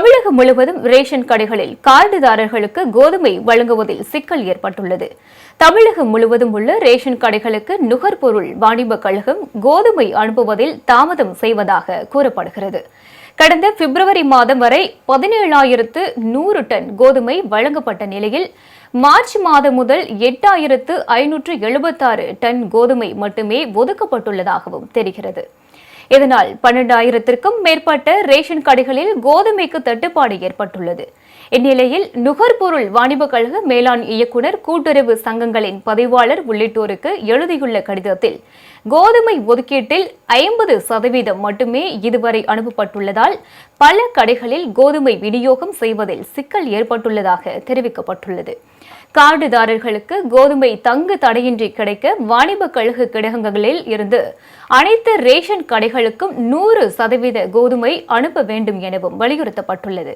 தமிழகம் முழுவதும் ரேஷன் கடைகளில் கார்டுதாரர்களுக்கு கோதுமை வழங்குவதில் சிக்கல் ஏற்பட்டுள்ளது. தமிழகம் முழுவதும் உள்ள ரேஷன் கடைகளுக்கு நுகர்பொருள் வாணிப கழகம் கோதுமை அனுப்புவதில் தாமதம் செய்வதாக கூறப்படுகிறது. கடந்த பிப்ரவரி மாதம் வரை பதினேழாயிரத்து நூறு டன் கோதுமை வழங்கப்பட்ட நிலையில் மார்ச் மாதம் முதல் எட்டாயிரத்து ஐநூற்று எழுபத்தாறு டன் கோதுமை மட்டுமே ஒதுக்கப்பட்டுள்ளதாகவும் தெரிகிறது. இதனால் பன்னெண்டாயிரத்திற்கும் மேற்பட்ட ரேஷன் கடைகளில் கோதுமைக்கு தட்டுப்பாடு ஏற்பட்டுள்ளது. இந்நிலையில் நுகர்பொருள் வாணிபக் கழக மேலாண் இயக்குநர் கூட்டுறவு சங்கங்களின் பதிவாளர் உள்ளிட்டோருக்கு எழுதியுள்ள கடிதத்தில் கோதுமை ஒதுக்கீட்டில் ஐம்பது சதவீதம் மட்டுமே இதுவரை அனுப்பப்பட்டுள்ளதால் பல கடைகளில் கோதுமை விநியோகம் செய்வதில் சிக்கல் ஏற்பட்டுள்ளதாக தெரிவிக்கப்பட்டுள்ளது. கார்டுதாரர்களுக்கு கோதுமை தங்கு தடையின்றி கிடைக்க வாணிப கழக கிடகங்களில் இருந்து அனைத்து ரேஷன் கடைகளுக்கும் நூறு சதவீத கோதுமை அனுப்ப வேண்டும் எனவும் வலியுறுத்தப்பட்டுள்ளது.